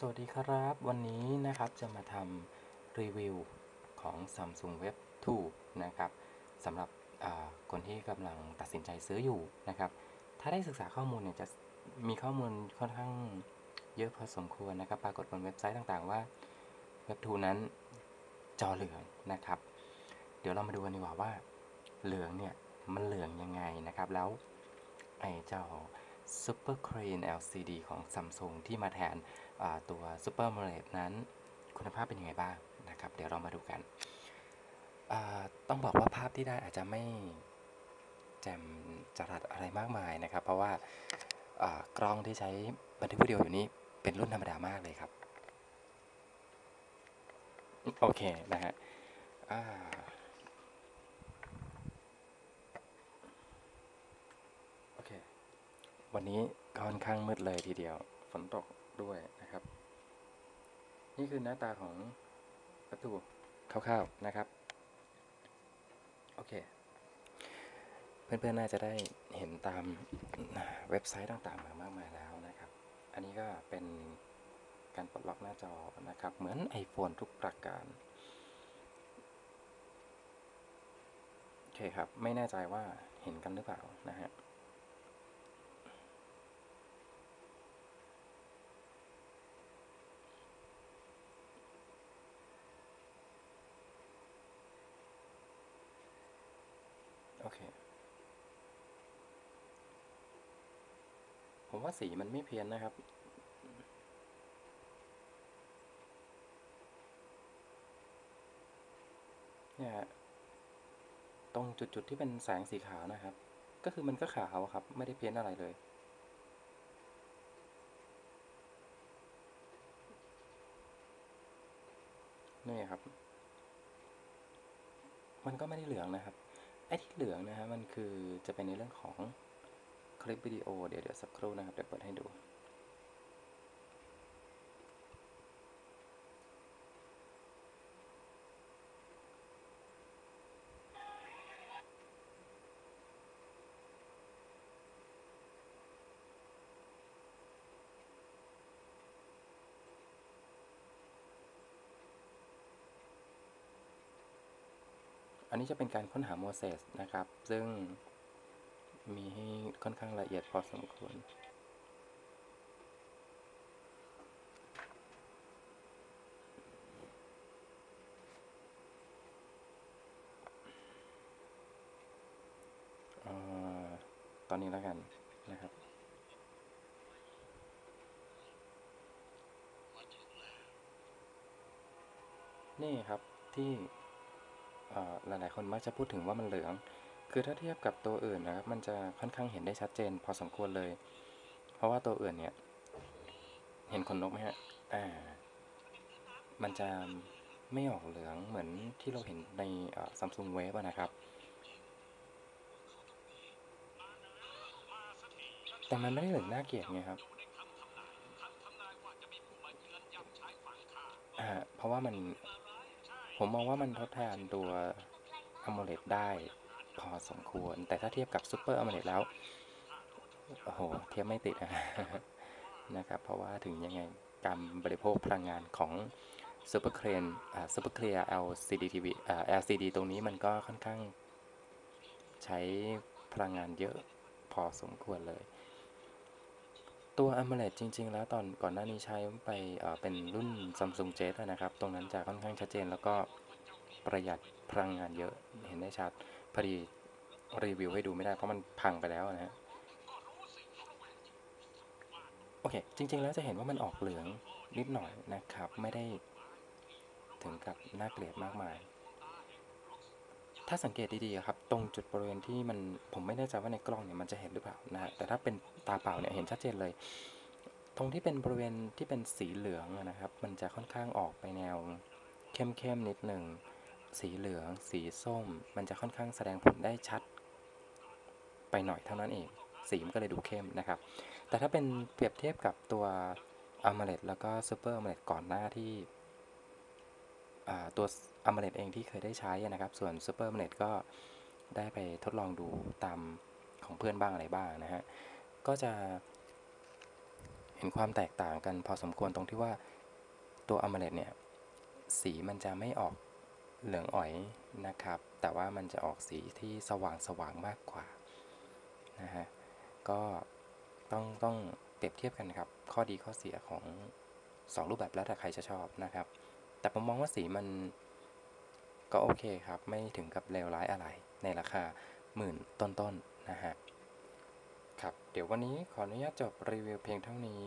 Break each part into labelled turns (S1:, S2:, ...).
S1: สวัสดีครับ วันนี้นะครับจะมาทำรีวิวของ Samsung Web 2 นะครับสำหรับคนที่กำลังตัดสินใจซื้ออยู่นะครับ ถ้าได้ศึกษาข้อมูลเนี่ยจะมีข้อมูลค่อนข้างเยอะพอสมควรนะครับ ปรากฏบนเว็บไซต์ต่างๆว่า Web 2 นั้นจอเหลืองนะครับ เดี๋ยวเรามาดูกันดีกว่าว่า เหลืองเนี่ยมันเหลืองยังไงนะครับ แล้วไอ้เจ้า Super Crane LCD ของ Samsung ที่มาแทน อ่าตัว Super AMOLED นั้น คุณภาพเป็นยังไงบ้างนะครับ เดี๋ยวเรามาดูกัน ต้องบอกว่าภาพที่ได้อาจจะไม่แจ่มจรัสอะไรมากมายนะครับ เพราะว่ากล้องที่ใช้บันทึกวิดีโออยู่นี้เป็นรุ่นธรรมดามากเลยครับ โอเคนะฮะโอเค วันนี้ค่อนข้างมืดเลยทีเดียว ฝนตก ด้วยนะครับ นี่คือหน้าตาของวัตถุคร่าวๆนะครับ โอเค เพื่อนๆน่าจะได้เห็นตามเว็บไซต์ต่างๆมามากมายแล้วนะครับ อันนี้ก็เป็นการปลดล็อกหน้าจอนะครับ เหมือน iPhone ทุกประการโอเคครับ ไม่แน่ใจว่าเห็นกันหรือเปล่านะฮะ ผมว่าสีมันไม่เพี้ยนนะครับ เนี่ยตรงจุดๆที่เป็นแสงสีขาวนะครับ ก็คือมันก็ขาวครับ ไม่ได้เพี้ยนอะไรเลยนี่ครับ มันก็ไม่ได้เหลืองนะครับ ไอ้ที่เหลืองนะฮะมันคือจะเป็นในเรื่องของ ลิปวิดีโอเดี๋ยวเดี๋ยวสักครู่นะครับ เดี๋ยวเปิดให้ดูอันนี้จะเป็นการค้นหาโมเสสนะครับ ซึ่ง มีให้ค่อนข้างละเอียดพอสมควรตอนนี้แล้วกันนะครับนี่ครับที่หลายๆคนมักจะพูดถึงว่ามันเหลือง คือถ้าเทียบกับตัวอื่นนะครับมันจะค่อนข้างเห็นได้ชัดเจน พอสมควรเลย เพราะว่าตัวอื่นเนี่ย เห็นขนนกไหมฮะอ่ามันจะไม่ออกเหลืองเหมือนที่เราเห็นในซัมซุงเวฟนะครับ แต่มันไม่ได้เหลืองน่าเกลียดไงครับอ่าเพราะว่ามัน ผมมองว่ามันทดแทนตัว AMOLED ได้ พอสมควร แต่ถ้าเทียบกับ Super AMOLED แล้ว โอ้โห เทียบไม่ติดนะนะครับ เพราะว่าถึงยังไงการบริโภคพลังงานของ Super Crane อ่า Super Clear LCD TV อ่า LCD ตรงนี้มันก็ค่อนข้างใช้พลังงานเยอะพอสมควรเลย ตัว AMOLED จริง ๆ แล้วตอนก่อนหน้านี้ใช้ไปเอ่อเป็นรุ่น Samsung Jet นะครับ ตรงนั้นจะค่อนข้างชัดเจนแล้วก็ประหยัดพลังงานเยอะเห็นได้ชัด พอดีรีวิวให้ดูไม่ได้เพราะมันพังไปแล้วนะฮะโอเค จริง ๆ แล้วจะเห็นว่ามันออกเหลืองนิดหน่อยนะครับ ไม่ได้ถึงกับน่าเกลียดมากมาย ถ้าสังเกตดีๆครับ ตรงจุดบริเวณที่มันผมไม่แน่ใจว่าในกล้องเนี่ยมันจะเห็นหรือเปล่านะฮะแต่ถ้าเป็นตาเปล่าเนี่ยเห็นชัดเจนเลย ตรงที่เป็นบริเวณที่เป็นสีเหลืองนะครับ มันจะค่อนข้างออกไปแนวเข้มๆนิดหนึ่ง สีเหลือง สีส้ม มันจะค่อนข้างแสดงผลได้ชัด ไปหน่อยเท่านั้นเอง สีมันก็เลยดูเข้มนะครับ แต่ถ้าเป็นเปรียบเทียบกับตัว AMOLED แล้วก็ Super AMOLED ก่อนหน้าที่อ่าตัว AMOLED เองที่เคยได้ใช้นะครับ ส่วน Super AMOLED ก็ได้ไปทดลองดูตามของเพื่อนบ้างอะไรบ้างนะฮะ ก็จะเห็นความแตกต่างกันพอสมควรตรงที่ว่าตัว AMOLED เนี่ยสีมันจะไม่ออก เหลืองอ๋อยนะครับ แต่ว่ามันจะออกสีที่สว่างสว่างมากกว่านะฮะก็ต้องต้องเปรียบเทียบกันครับ ข้อดีข้อเสียของ 2 รูปแบบแล้วแต่ใครจะชอบนะครับ แต่ผมมองว่าสีมันก็โอเคครับ ไม่ถึงกับเลวร้ายอะไร ในราคาหมื่นต้นๆนนะฮะครับ เดี๋ยววันนี้ขออนุญาตจบรีวิวเพียงเท่านี้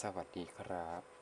S1: สวัสดีครับ